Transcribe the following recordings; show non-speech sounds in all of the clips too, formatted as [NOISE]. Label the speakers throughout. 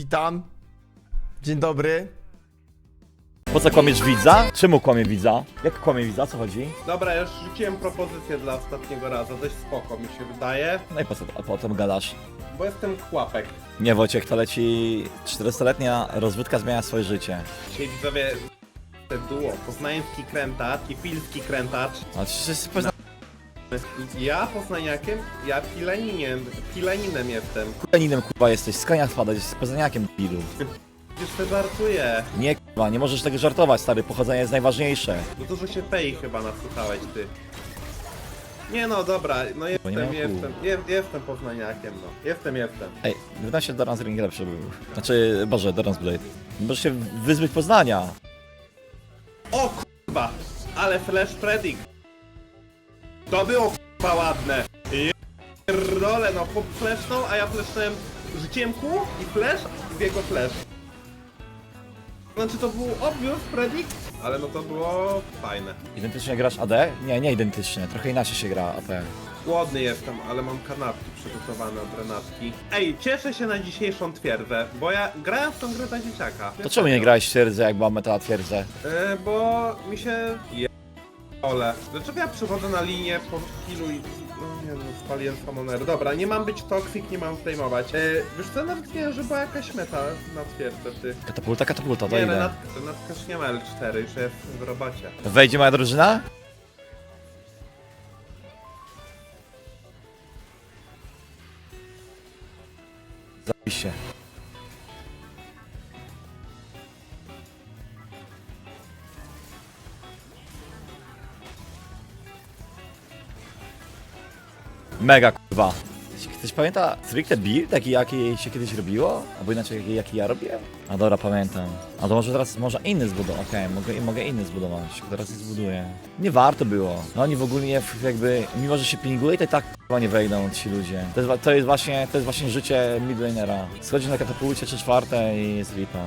Speaker 1: Witam. Dzień dobry.
Speaker 2: Po co kłamiesz widza? Czemu kłamie widza? Jak kłamie widza? Co chodzi?
Speaker 3: Dobra, już rzuciłem propozycję dla ostatniego razu, dość spoko mi się wydaje,
Speaker 2: No i po co a potem gadasz?
Speaker 3: bo jestem chłapek.
Speaker 2: Nie Wojciech, to leci 400-letnia rozwódka zmienia swoje życie.
Speaker 3: Dzisiaj widzowie te duo, poznański krętacz i pilski krętacz.
Speaker 2: A przecież jest pozna...
Speaker 3: Ja poznaniakiem, ja pileninem, pileninem jestem.
Speaker 2: Kulaninem kurwa jesteś, z konia spadać, jesteś poznaniakiem debilu.
Speaker 3: Już to żartuję.
Speaker 2: Nie kurwa, nie możesz tego żartować stary, pochodzenie jest najważniejsze.
Speaker 3: No dużo się tej chyba nasłuchałeś ty. Nie no, dobra, no jestem,
Speaker 2: nie
Speaker 3: jestem, je, jestem poznaniakiem, no. Jestem, jestem.
Speaker 2: Ej, wydaje się, Doran's Ring lepszy był. Znaczy, Boże, Doran's Blade. Możesz się wyzbyć Poznania.
Speaker 3: O kurwa, ale flash predict. To było kurwa ładne. Pierdolę, no chłop flashnął, a ja flashnąłem, rzuciłem kół i flash i biegł flash. Znaczy to był obvious predict, ale no to było fajne.
Speaker 2: Identycznie grasz AD? Nie, nie identycznie, trochę inaczej się gra AP.
Speaker 3: Głodny jestem, ale mam kanapki przygotowane od Renatki. Ej, cieszę się na dzisiejszą twierdzę, bo ja grałem w tą grę za dzieciaka.
Speaker 2: To czemu nie grałeś w twierdzę, jak była meta twierdzę?
Speaker 3: E, bo mi się je... Ole. Dlaczego ja przychodzę na linię po chwilu i... No nie no, spaliłem samoner. Dobra, nie mam być toksik, nie mam zdejmować. E, wiesz co, nawet nie że była jakaś meta na twierdzę, ty.
Speaker 2: Katapulta, katapulta, to
Speaker 3: Nie,
Speaker 2: idę.
Speaker 3: Renat, Renatka już nie ma L4, już jest w robocie.
Speaker 2: Wejdzie moja drużyna? Zapiście. Mega kurwa. Ktoś pamięta stricte build, taki jaki się kiedyś robiło? Albo inaczej jaki, jaki ja robiłem? A dobra, pamiętam. A to może teraz można inny zbudować. Okej, mogę, mogę inny zbudować. Teraz je zbuduję. Nie warto było. No oni w ogóle nie, jakby, mimo że się pinguje, to i tak chyba nie wejdą ci ludzie. To jest, to jest właśnie, to jest właśnie życie midlanera. Schodzi na katapulcie czy czwarte i jest lipa.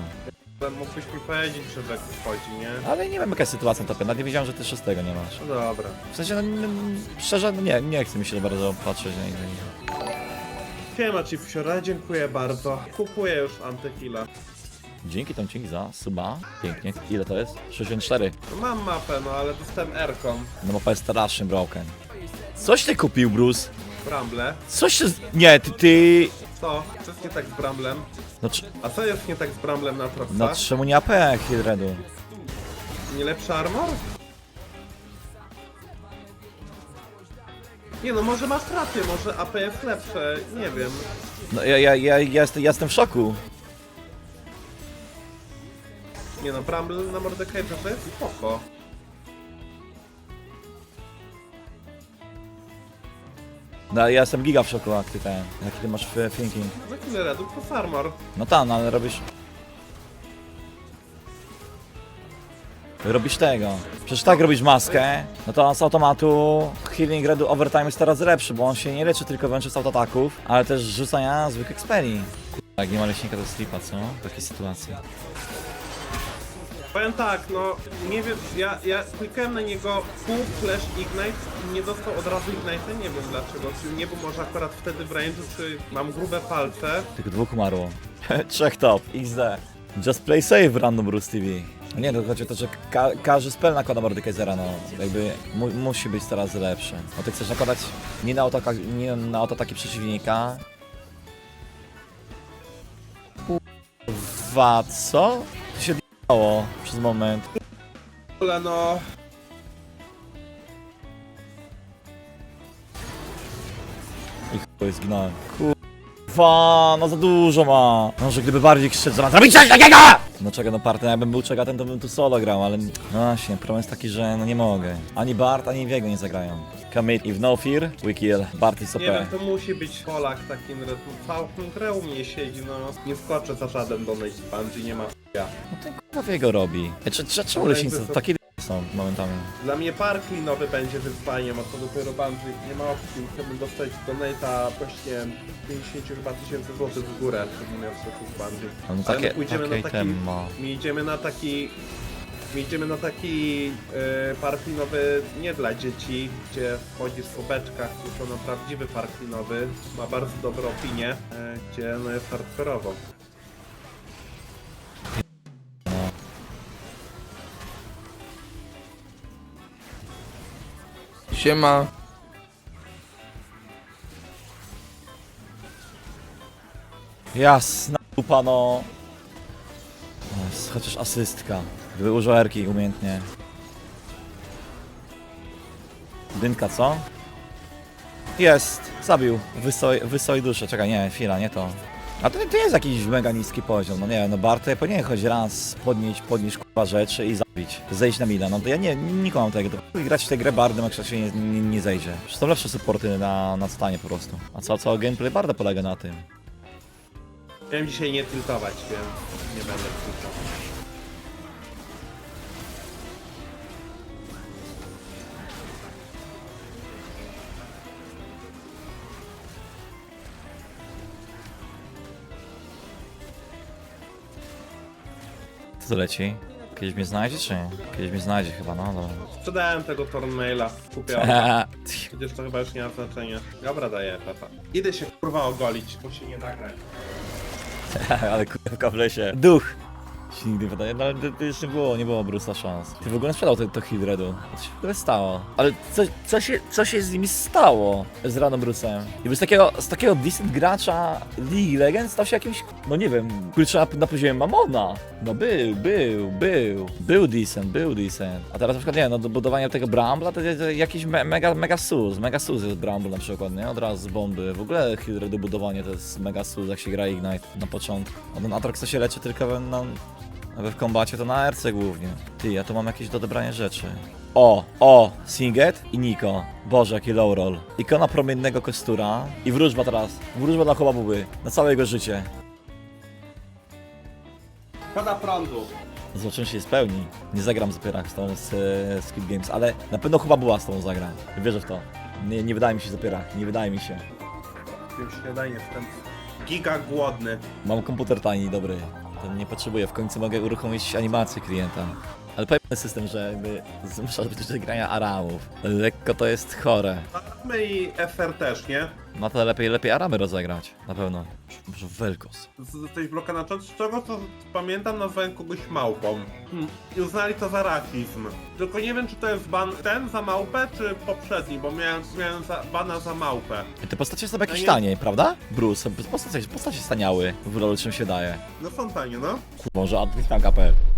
Speaker 3: Mógłbyś mi powiedzieć, że tak wchodzi, nie?
Speaker 2: Ale nie wiem jaka jest sytuacja na topie. Nawet nie wiedziałem, że ty szóstego nie masz.
Speaker 3: No dobra.
Speaker 2: W sensie, no, no, szczerze, no nie, nie chce mi się bardzo patrzeć na inne.
Speaker 3: Siema ci wsiora, dziękuję bardzo. Kupuję już antychila.
Speaker 2: Dzięki Tomcik za suba. Pięknie. Ile to jest? 64.
Speaker 3: Mam mapę, no ale dostałem Aircom.
Speaker 2: No mapa jest strasznie broken. Coś ty kupił, Bruce?
Speaker 3: Bramble.
Speaker 2: Coś ty... z- Nie, ty... ty...
Speaker 3: Co? Co jest nie tak z Bramblem?
Speaker 2: No.
Speaker 3: A co jest nie tak z Bramblem na Troxa?
Speaker 2: no czemu nie AP Hydredu?
Speaker 3: Nie lepszy armor? Nie no, może masz rację, może AP jest lepsze, nie wiem.
Speaker 2: No ja, ja, ja, ja, jestem, ja jestem w szoku.
Speaker 3: Nie no, Bramble na Mordekaiserze to jest spoko.
Speaker 2: No ja jestem giga w szoku, jak ty ten... Jaki ty masz f- thinking.
Speaker 3: Za chwilę redu plus armor.
Speaker 2: No tam, no, ale robisz... Robisz tego. Przecież tak robisz maskę, no to z automatu healing redu overtime jest teraz lepszy, bo on się nie leczy tylko wyłącznie z autoataków, ale też rzucania zwykłych expeli. Tak, nie ma leśnika to slipa, co? W takiej sytuacji.
Speaker 3: Powiem tak, no nie wiem, ja, ja klikałem na niego full flash ignite i nie dostał od razu ignite, nie wiem dlaczego. Czy nie był może akurat wtedy w range'u, czy mam grube palce.
Speaker 2: Tylko dwóch umarło. [LAUGHS] Trzech top, XD. Just play safe, Random Bruce TV. No Nie, to chodzi o to, że ka każdy spell nakłada Mordekaisera, no jakby mu musi być coraz lepszy. No ty chcesz nakładać nie na, autoka nie na autoataki przeciwnika. Kurwa, co? D***ało przez moment.
Speaker 3: Ale no,
Speaker 2: I chuj, zginąłem. Kurwa, no za dużo ma. Może gdyby bardziej krzyczał, zamiast zrobić coś takiego! No czego, no partner, jakbym był czegatem, to bym tu solo grał, ale... No właśnie, problem jest taki, że no nie mogę. Ani Bart, ani Viego nie zagrają. Commit if no fear, we kill. Bart is OP.
Speaker 3: nie wiem, to musi być Polak takim redu. Całą grę u mnie siedzi, no. Nie skoczę za żaden donate Bungie, nie ma ja.
Speaker 2: No ten kurwa Viego robi. Ej, czy, czy, czemu leśnicy
Speaker 3: to-
Speaker 2: takie d- są momentami?
Speaker 3: Dla mnie park linowy będzie wyzwaniem, a to dopiero Bungie nie ma opcji. Chciałbym dostać donate'a właśnie 50 chyba tysięcy złotych w górę, żebym miał stosunku z Bungie.
Speaker 2: No, no
Speaker 3: Ale
Speaker 2: takie,
Speaker 3: my pójdziemy
Speaker 2: takie
Speaker 3: na taki,
Speaker 2: ma.
Speaker 3: my idziemy na taki, my idziemy na taki yy, park linowy nie dla dzieci, gdzie wchodzisz po beczkach, tylko na prawdziwy park linowy, ma bardzo dobre opinie, yy, gdzie no jest hardkorowo.
Speaker 4: Siema.
Speaker 2: Jasna dupa, no. Jest chociaż asystka. Gdyby użył erki umiejętnie. Dynka, co? Jest! Zabił. Wysoj, wysoj duszę. Czekaj, nie, chwila, nie to. A to, to jest jakiś mega niski poziom. No nie no Bartek powinien choć raz podnieść, podnieść kurwa rzeczy i zabić. Zejść na mida. No to ja nie, nikomu mam tego. Grać w tę grę bardem, jak się nie, nie, nie zejdzie. Są lepsze supporty na, na stanie po prostu. A co, co gameplay barda polega na tym?
Speaker 3: Chciałem dzisiaj nie tiltować, więc nie będę tiltował.
Speaker 2: To leci? Kiedyś mnie znajdzie, czy nie? Kiedyś mnie znajdzie chyba, no dobra.
Speaker 3: Sprzedałem tego Tornmaila, kupiłem. [LAUGHS] Przecież to chyba już nie ma znaczenia. Dobra, daję Pepa. Idę się kurwa ogolić, bo się nie nagrać. [LAUGHS]
Speaker 2: Ale kurwa w lesie. Duch! Się nigdy wydaje, no ale to, to nie było, nie było Bruce'a szans. Ty w ogóle sprzedał to, to Hildredu. Co się w ogóle stało? Ale co, co, się, co się z nimi stało? Z Rano Bruce'em. Jakby z takiego, z takiego decent gracza League Legends stał się jakimś, no nie wiem, kurczę na, poziomie Mamona. No był, był, był. Był decent, był decent. A teraz na przykład, nie no, do budowania tego Brambla to jest jakiś me, mega, mega sus. Mega sus jest Bramble na przykład, nie? Od razu z bomby. W ogóle Hildredu budowanie to jest mega sus, jak się gra Ignite na początku. A ten Atrox to się leczy tylko na, ale w kombacie to na RC głównie. Ty, ja tu mam jakieś do odebrania rzeczy. O, o, Singet i Niko. Boże, jaki low roll. Ikona promiennego kostura i wróżba teraz. Wróżba dla chłopa buby. Na całe jego życie.
Speaker 3: Szkoda prądu.
Speaker 2: Zobaczymy, czy się spełni. Nie zagram z z tą z e, Squid Games, ale na pewno chyba była z tą zagra. Wierzę w to. Nie, nie wydaje mi się zapierach, nie wydaje mi się.
Speaker 3: Tym śniadanie jestem giga głodny.
Speaker 2: Mam komputer tani dobry. To nie potrzebuję, w końcu mogę uruchomić animację klienta. Ale pewny system, że jakby zmusza do grania aramów. Lekko to jest chore.
Speaker 3: My i FR też, nie?
Speaker 2: Ma to lepiej, lepiej aramy rozegrać, na pewno. Może Velkos.
Speaker 3: Coś bloka na czas, z czego co pamiętam nazwałem kogoś małpą. Hmm. I uznali to za rasizm. Tylko nie wiem czy to jest ban ten za małpę, czy poprzedni, bo miałem, miałem za, bana za małpę.
Speaker 2: Te postacie są jakieś
Speaker 3: nie-
Speaker 2: tanie, prawda? Bruce, postacie, postacie staniały w LoL czym się daje.
Speaker 3: No są tanie, no.
Speaker 2: Kurwa, może Adwit na.